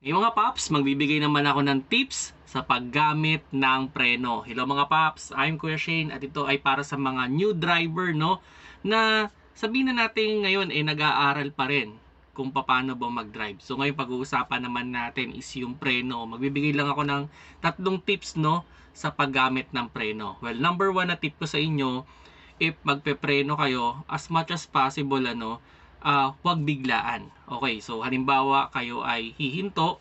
Hey mga paps, magbibigay naman ako ng tips sa paggamit ng preno. Hello mga paps, I'm Kuya Shane at ito ay para sa mga new driver no na sabihin na natin ngayon ay nag-aaral pa rin kung paano ba mag-drive. So ngayon pag-uusapan naman natin is yung preno. Magbibigay lang ako ng tatlong tips no sa paggamit ng preno. Well, number one na tip ko sa inyo, if magpe-preno kayo, as much as possible ano, ah huwag biglaan. Okay, so halimbawa kayo ay hihinto,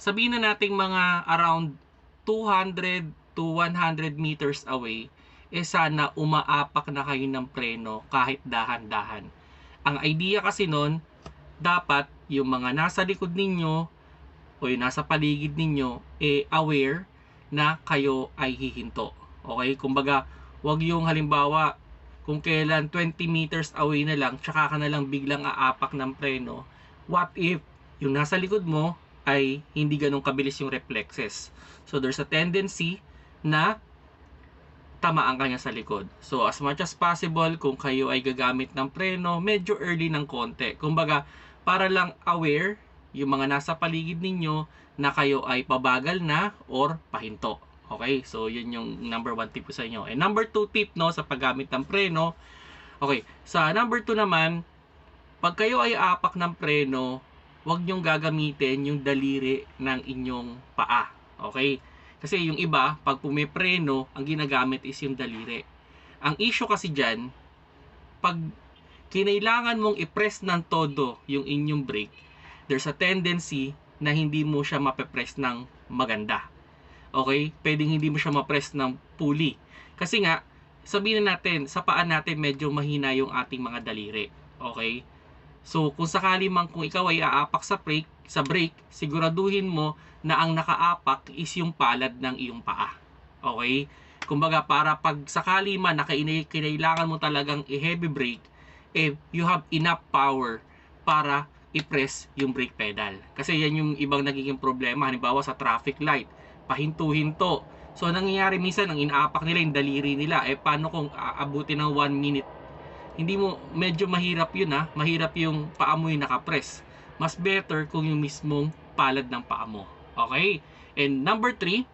sabihin na nating mga around 200 to 100 meters away, eh sana umaapak na kayo ng preno kahit dahan-dahan. Ang idea kasi nun, dapat yung mga nasa likod ninyo o yung nasa paligid ninyo, eh aware na kayo ay hihinto. Okay? Kumbaga, wag yung halimbawa, kung kailan 20 meters away na lang, tsaka ka na lang biglang aapak ng preno, what if yung nasa likod mo ay hindi ganun kabilis yung reflexes. So there's a tendency na tamaan ka niya sa likod. So as much as possible, kung kayo ay gagamit ng preno, medyo early ng konti. Kumbaga, para lang aware yung mga nasa paligid ninyo na kayo ay pabagal na or pahinto. Okay, so yun yung number one tip ko sa inyo. And number two tip no, sa paggamit ng preno, okay, sa number two naman, pag kayo ay apak ng preno, huwag nyong gagamitin yung daliri ng inyong paa. Okay? Kasi yung iba, pag pumipreno, ang ginagamit is yung daliri. Ang issue kasi dyan, pag kinailangan mong i-press ng todo yung inyong brake, there's a tendency na hindi mo siya mape-press ng maganda. Okay? Pwedeng hindi mo siya ma-press ng pulley. Kasi nga, sabihin na natin, sa paa natin medyo mahina yung ating mga daliri. Okay? So, kung sakali man kung ikaw ay aapak sa brake, sa brake, siguraduhin mo na ang nakaapak is yung palad ng iyong paa. Okay? Kumbaga, para pag sakali man na kinailangan mo talagang i-heavy brake, eh, you have enough power para i-press yung brake pedal. Kasi yan yung ibang nagiging problema. Halimbawa sa traffic light, pahinto-hinto. So, nangyayari minsan, ang inaapak nila, yung daliri nila, eh, paano kung aabutin ng 1 minute? Hindi mo medyo mahirap yun ha mahirap yung paa mo yung nakapress. Mas better kung yung mismong palad ng paa mo. Okay? And number 3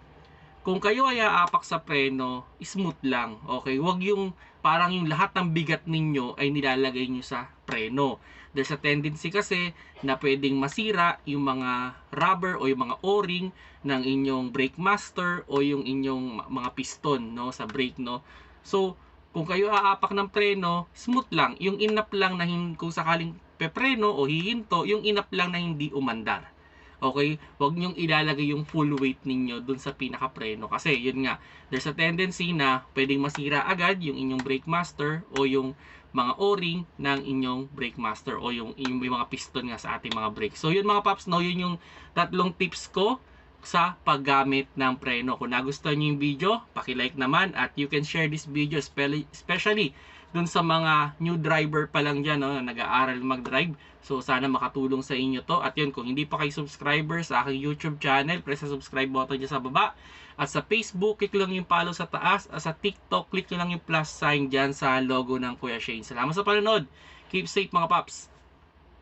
kung kayo ay aapak sa preno smooth lang okay wag yung parang yung lahat ng bigat ninyo ay nilalagay nyo sa preno there's a tendency kasi na pwedeng masira yung mga rubber o yung mga o-ring ng inyong brake master o yung inyong mga piston no sa brake no so kung kayo aapak ng preno, smooth lang. Yung inap lang na kung sakaling pepreno o hihinto, yung inap lang na hindi umandar. Okay? Huwag niyong ilalagay yung full weight ninyo dun sa pinaka-preno. Kasi yun nga, there's a tendency na pwedeng masira agad yung inyong brake master o yung mga o-ring ng inyong brake master o yung, yung, yung mga piston nga sa ating mga brake. So yun mga paps, no, yun yung tatlong tips ko sa paggamit ng preno. Kung nagustuhan niyo yung video, paki-like naman at you can share this video especially, dun sa mga new driver pa lang dyan, no, na nag-aaral mag-drive. So, sana makatulong sa inyo to. At yun, kung hindi pa kayo subscriber sa aking YouTube channel, press sa subscribe button dyan sa baba. At sa Facebook, click lang yung follow sa taas. At sa TikTok, click lang yung plus sign dyan sa logo ng Kuya Shane. Salamat sa panonood. Keep safe mga paps.